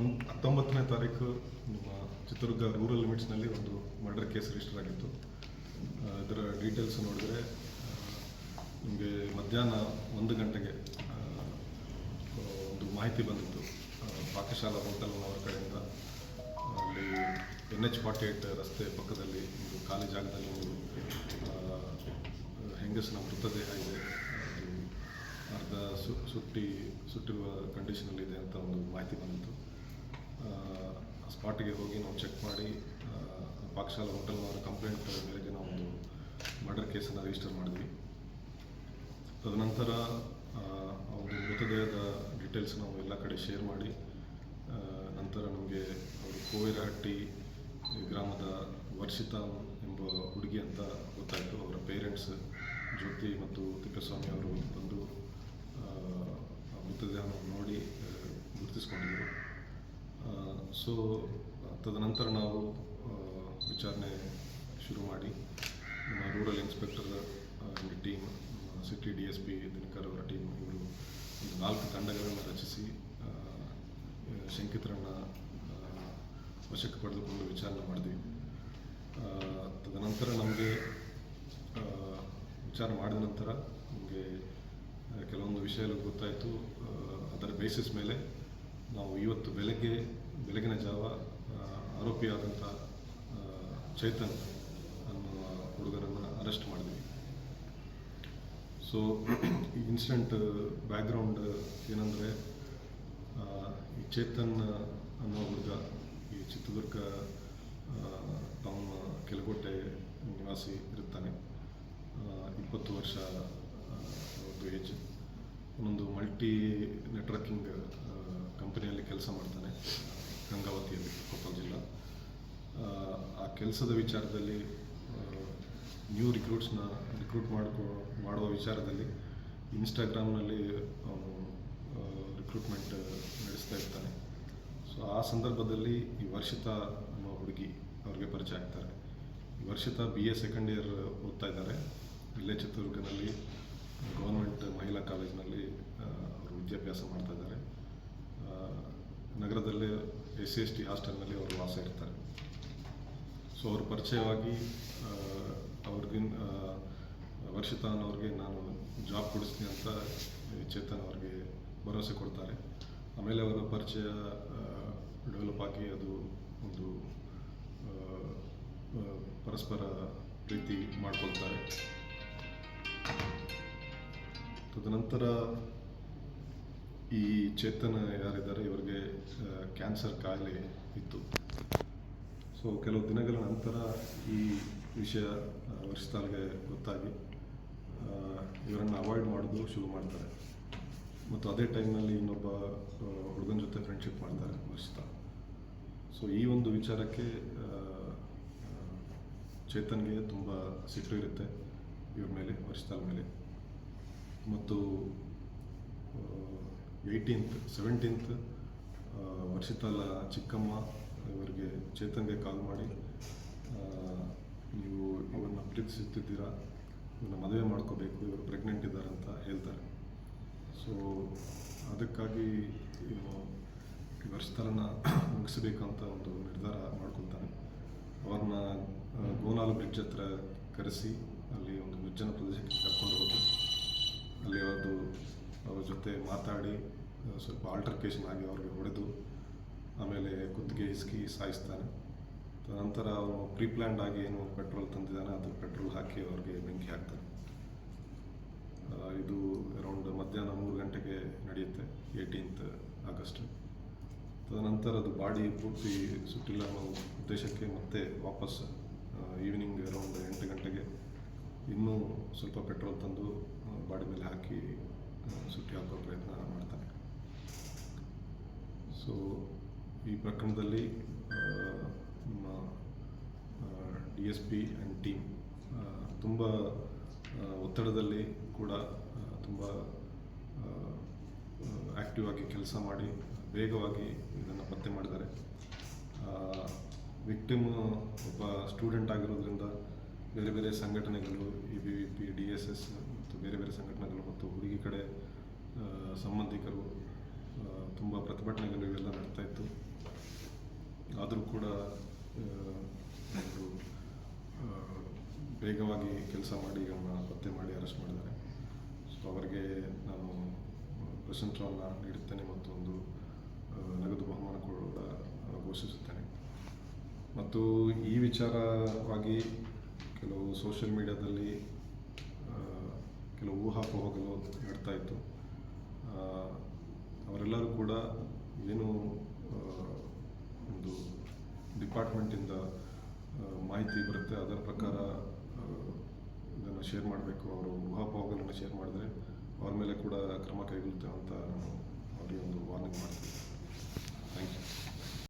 ಒಂದು ಹತ್ತೊಂಬತ್ತನೇ ತಾರೀಕು ನಮ್ಮ ಚಿತ್ರದುರ್ಗ ರೂರಲ್ ಲಿಮಿಟ್ಸ್ನಲ್ಲಿ ಒಂದು ಮರ್ಡರ್ ಕೇಸ್ ರಿಜಿಸ್ಟರ್ ಆಗಿತ್ತು. ಇದರ ಡೀಟೇಲ್ಸ್ ನೋಡಿದ್ರೆ ನಿಮಗೆ ಮಧ್ಯಾಹ್ನ ಒಂದು ಗಂಟೆಗೆ ಒಂದು ಮಾಹಿತಿ ಬಂದಿತ್ತು. ಪಾಕಶಾಲಾ ಹೋಟೆಲ್ನವರ ಕಡೆಯಿಂದ. ಅಲ್ಲಿ ಎನ್ ಎಚ್ ಫಾರ್ಟಿ ಏಟ್ ರಸ್ತೆ ಪಕ್ಕದಲ್ಲಿ ಒಂದು ಖಾಲಿ ಜಾಗದಲ್ಲಿ ಒಂದು ಹೆಂಗಸಿನ ಮೃತದೇಹ ಇದೆ. ಅರ್ಧ ಸುಟ್ಟಿ, ಸುಟ್ಟಿರುವ ಕಂಡೀಷನಲ್ಲಿದೆ ಅಂತ ಒಂದು ಮಾಹಿತಿ ಬಂದಿತ್ತು. ಸ್ಪಾಟಿಗೆ ಹೋಗಿ ನಾವು ಚೆಕ್ ಮಾಡಿ ಆ, ಹೋಟೆಲ್ ಹೋಟೆಲ್ನವರ ಕಂಪ್ಲೇಂಟ್ ಮೇರೆಗೆ ನಾವು ಒಂದು ಮರ್ಡರ್ ಕೇಸನ್ನು ರಿಜಿಸ್ಟರ್ ಮಾಡಿದ್ವಿ. ತದನಂತರ ಒಂದು ಮೃತದೇಹದ ಡೀಟೇಲ್ಸ್ ನಾವು ಎಲ್ಲ ಕಡೆ ಶೇರ್ ಮಾಡಿ ನಂತರ ನಮಗೆ ಅವರು ಕೋವಿರಹಟ್ಟಿ ಗ್ರಾಮದ ವರ್ಷಿತಾ ಎಂಬ ಹುಡುಗಿ ಅಂತ ಗೊತ್ತಾಯಿತು. ಅವರ ಪೇರೆಂಟ್ಸ್ ಜ್ಯೋತಿ ಮತ್ತು ತಿಪ್ಪೇಸ್ವಾಮಿ ಅವರು ಬಂದು ಮೃತದೇಹವನ್ನು ನೋಡಿ ಗುರುತಿಸ್ಕೊಂಡಿದ್ದರು. ಸೊ ತದನಂತರ ನಾವು ವಿಚಾರಣೆ ಶುರು ಮಾಡಿ. ನಮ್ಮ rural inspector team city D S P Dinakar ಅವರ ಟೀಮ್, ಇವರು ಒಂದು ನಾಲ್ಕು ತಂಡಗಳನ್ನು ರಚಿಸಿ ಶಂಕಿತರನ್ನು ವಶಕ್ಕೆ ಪಡೆದುಕೊಂಡು ವಿಚಾರಣೆ ಮಾಡಿದ್ವಿ. ತದನಂತರ ನಮಗೆ ವಿಚಾರ ಮಾಡಿದ ನಂತರ ನಮಗೆ ಕೆಲವೊಂದು ವಿಷಯಗಳು ಗೊತ್ತಾಯಿತು. ಅದರ ಬೇಸಿಸ್ ಮೇಲೆ ನಾವು ಇವತ್ತು ಬೆಳಗ್ಗೆ, ಬೆಳಗಿನ ಜಾವ ಆರೋಪಿಯಾದಂಥ ಚೈತನ್ ಅನ್ನುವ ಹುಡುಗರನ್ನು ಅರೆಸ್ಟ್ ಮಾಡಿದ್ವಿ. ಸೊ ಈ ಇನ್ಸಿಡೆಂಟ್ ಬ್ಯಾಕ್ಗ್ರೌಂಡ್ ಏನಂದರೆ ಈ ಚೇತನ್ ಅನ್ನೋ ಹುಡುಗ, ಈ ಚಿತ್ರದುರ್ಗ ಟೌನ್ ಕೆಳಕೋಟೆ ನಿವಾಸಿ ಇರುತ್ತಾನೆ ಇಪ್ಪತ್ತು ವರ್ಷ ಒಂದು ಏಜ್ ಒಂದೊಂದು ಮಲ್ಟಿ ನೆಟ್ವರ್ಕಿಂಗ್ ಕೆಲಸ ಮಾಡ್ತಾನೆ ಗಂಗಾವತಿಯಲ್ಲಿ ಕೊಪ್ಪಳ ಜಿಲ್ಲಾ. ಆ, ಕೆಲಸದ ವಿಚಾರದಲ್ಲಿ ನ್ಯೂ ರಿಕ್ರೂಟ್ಸ್ನ ರಿಕ್ರೂಟ್ ಮಾಡ್ಕೊ ಮಾಡುವ ವಿಚಾರದಲ್ಲಿ ಇನ್ಸ್ಟಾಗ್ರಾಮ್ನಲ್ಲಿ ಅವನು ರಿಕ್ರೂಟ್ಮೆಂಟ್ ನಡೆಸ್ತಾ ಇರ್ತಾನೆ. ಸೊ ಆ ಸಂದರ್ಭದಲ್ಲಿ ಈ ವರ್ಷಿತ ಅನ್ನೋ ಹುಡುಗಿ ಅವ್ರಿಗೆ ಪರಿಚಯ ಆಗ್ತಾರೆ. ಈ Varshitha B A second year ಓದ್ತಾ ಇದ್ದಾರೆ. ಇಲ್ಲೇ ಚಿತ್ರದುರ್ಗದಲ್ಲಿ ಗೌರ್ಮೆಂಟ್ ಮಹಿಳಾ ಕಾಲೇಜಿನಲ್ಲಿ ಅವರು ವಿದ್ಯಾಭ್ಯಾಸ ಮಾಡ್ತಾ ಇದ್ದಾರೆ. ನಗರದಲ್ಲೇ ಎಸ್ ಸಿ ಎಸ್ ಟಿ ಹಾಸ್ಟೆಲ್ನಲ್ಲಿ ಅವರು ವಾಸ ಇರ್ತಾರೆ. ಸೊ ಅವ್ರ ಪರಿಚಯವಾಗಿ ಆ, ವರ್ಷಿತಾ ಅನ್ನೋರಿಗೆ ನಾನು ಜಾಬ್ ಕೊಡಿಸ್ತೀನಿ ಅಂತ ಚೇತನ್ ಅವ್ರಿಗೆ ಭರವಸೆ ಕೊಡ್ತಾರೆ. ಆಮೇಲೆ ಅವರ ಪರಿಚಯ ಡೆವಲಪ್ ಆಗಿ ಅದು ಒಂದು ಪರಸ್ಪರ ಪ್ರೀತಿ ಮಾಡ್ಕೊಳ್ತಾರೆ. ತದನಂತರ ಈ ಚೇತನ ಯಾರಿದ್ದಾರೆ ಇವರಿಗೆ ಕ್ಯಾನ್ಸರ್ ಕಾಯಿಲೆ ಇತ್ತು. ಸೊ ಕೆಲವು ದಿನಗಳ ನಂತರ ಈ ವಿಷಯ ಆ, ಗೊತ್ತಾಗಿ ಇವರನ್ನು ಅವಾಯ್ಡ್ ಮಾಡೋದು ಶುರು ಮಾಡ್ತಾರೆ. ಮತ್ತು ಅದೇ ಟೈಮ್ನಲ್ಲಿ ಇನ್ನೊಬ್ಬ ಹುಡುಗನ ಜೊತೆ ಫ್ರೆಂಡ್ಶಿಪ್ ಮಾಡ್ತಾರೆ ವರ್ಷಿತಾ ಸೊ ಈ ಒಂದು ವಿಚಾರಕ್ಕೆ ಚೇತನ್ಗೆ ತುಂಬ ಸಿಟ್ಟು ಇರುತ್ತೆ ಇವ್ರ ಮೇಲೆ ವರ್ಷಿತಾಲ್ ಮೇಲೆ. ಮತ್ತು ಏಯ್ಟೀನ್ತ್ ಸೆವೆಂಟೀನ್ತ್ ವರ್ಷಿತಾಲ ಚಿಕ್ಕಮ್ಮ ಇವರಿಗೆ ಚೇತನ್ಗೆ ಕಾಲ್ ಮಾಡಿ ನೀವು ಇವನ್ನ ಪ್ರೀತಿಸುತ್ತಿದ್ದೀರಾ, ಇವನ್ನ ಮದುವೆ ಮಾಡ್ಕೋಬೇಕು, ಇವರು ಪ್ರೆಗ್ನೆಂಟ್ ಇದ್ದಾರೆ ಅಂತ ಹೇಳ್ತಾರೆ. ಸೊ ಅದಕ್ಕಾಗಿ ವರ್ಷಿತಾಲನ್ನ ಮುಗಿಸಬೇಕಂತ ಒಂದು ನಿರ್ಧಾರ ಮಾಡ್ಕೊತಾನೆ ಅವ್ರನ್ನ ಗೋನಾಲ್ ಬ್ರಿಡ್ಜ್ ಹತ್ರ ಕರೆಸಿ, ಅಲ್ಲಿ ಒಂದು ನಿರ್ಜನ ಪ್ರದೇಶಕ್ಕೆ ಕರ್ಕೊಂಡು ಹೋಗಿ, ಅಲ್ಲಿ ಅವ್ರದ್ದು ಅವ್ರ ಜೊತೆ ಮಾತಾಡಿ ಸ್ವಲ್ಪ ಆಲ್ಟ್ರಕೇಶನ್ ಆಗಿ ಅವ್ರಿಗೆ ಹೊಡೆದು ಆಮೇಲೆ ಕುತ್ತಿಗೆ ಇಸ್ಕಿ ಸಾಯಿಸ್ತಾನೆ. ನಂತರ ಅವನು ಪ್ರೀಪ್ಲ್ಯಾಂಡ್ ಆಗಿ ಏನು ಪೆಟ್ರೋಲ್ ತಂದಿದ್ದಾನೆ ಅದು ಪೆಟ್ರೋಲ್ ಹಾಕಿ ಅವ್ರಿಗೆ ಬೆಂಕಿ ಹಾಕ್ತಾನೆ. ಇದು ಅರೌಂಡ್ ಮಧ್ಯಾಹ್ನ ಮೂರು ಗಂಟೆಗೆ ನಡೆಯುತ್ತೆ ಏಯ್ಟೀನ್ತ್ ಆಗಸ್ಟ್. ತದನಂತರ ಅದು ಬಾಡಿ ಪೂರ್ತಿ ಸುಟ್ಟಿಲ್ಲ ಅನ್ನೋ ಉದ್ದೇಶಕ್ಕೆ ಮತ್ತೆ ವಾಪಸ್ ಈವ್ನಿಂಗ್ ಅರೌಂಡ್ ಎಂಟು ಗಂಟೆಗೆ ಇನ್ನೂ ಸ್ವಲ್ಪ ಪೆಟ್ರೋಲ್ ತಂದು ಬಾಡಿ ಮೇಲೆ ಹಾಕಿ ಸುಟ್ಟಿ ಹಾಕೋ ಪ್ರಯತ್ನ ಮಾಡ್ತಾನೆ. ಸೊ, ಈ ಪ್ರಕರಣದಲ್ಲಿ ನಮ್ಮ D S P and team ತುಂಬ ಒತ್ತಡದಲ್ಲಿ ಕೂಡ ತುಂಬ ಆ್ಯಕ್ಟಿವ್ ಆಗಿ ಕೆಲಸ ಮಾಡಿ, ವೇಗವಾಗಿ ಇದನ್ನು ಪತ್ತೆ ಮಾಡಿದ್ದಾರೆ. ವಿಕ್ಟಿಮ್ ಒಬ್ಬ ಸ್ಟೂಡೆಂಟ್ ಆಗಿರೋದ್ರಿಂದ ಬೇರೆ ಬೇರೆ ಸಂಘಟನೆಗಳು A B V P D S S ಮತ್ತು ಬೇರೆ ಬೇರೆ ಸಂಘಟನೆಗಳು ಮತ್ತು ಹುಡುಗಿ ಕಡೆ ಸಂಬಂಧಿಕರು ತುಂಬ ಪ್ರತಿಭಟನೆಗಳು ಇವೆಲ್ಲ ನಡ್ತಾ ಇತ್ತು. ಆದರೂ ಕೂಡ ವೇಗವಾಗಿ ಕೆಲಸ ಮಾಡಿ ಅವನ್ನ ಪತ್ತೆ ಮಾಡಿ ಅರೆಸ್ಟ್ ಮಾಡಿದ್ದಾರೆ. ಸೊ ಅವರಿಗೆ ನಾನು ಪ್ರಶಂಸವನ್ನು ನೀಡುತ್ತೇನೆ ಮತ್ತು ಒಂದು ನಗದು ಬಹುಮಾನ ಕೂಡ ಘೋಷಿಸುತ್ತೇನೆ. ಮತ್ತು ಈ ವಿಚಾರವಾಗಿ ಕೆಲವು ಸೋಷಿಯಲ್ ಮೀಡಿಯಾದಲ್ಲಿ ಕೆಲವು ಊಹಾಪೋಹಗಳು ಇತ್ತು. ಅವರೆಲ್ಲರೂ ಕೂಡ ಏನು ಒಂದು ಡಿಪಾರ್ಟ್ಮೆಂಟಿಂದ ಮಾಹಿತಿ ಬರುತ್ತೆ. ಅದರ ಪ್ರಕಾರ ಇದನ್ನು ಶೇರ್ ಮಾಡಬೇಕು. ಅವರು ಊಹಾಪೋಹಗಳನ್ನು ಶೇರ್ ಮಾಡಿದ್ರೆ ಅವ್ರ ಮೇಲೆ ಕೂಡ ಕ್ರಮ ಕೈಗೊಳ್ಳುತ್ತೆ ಅಂತ ನಾನು ಅವರಿಗೆ ಒಂದು ವಾರ್ನಿಂಗ್ ಮಾಡ್ತೀನಿ. Thank you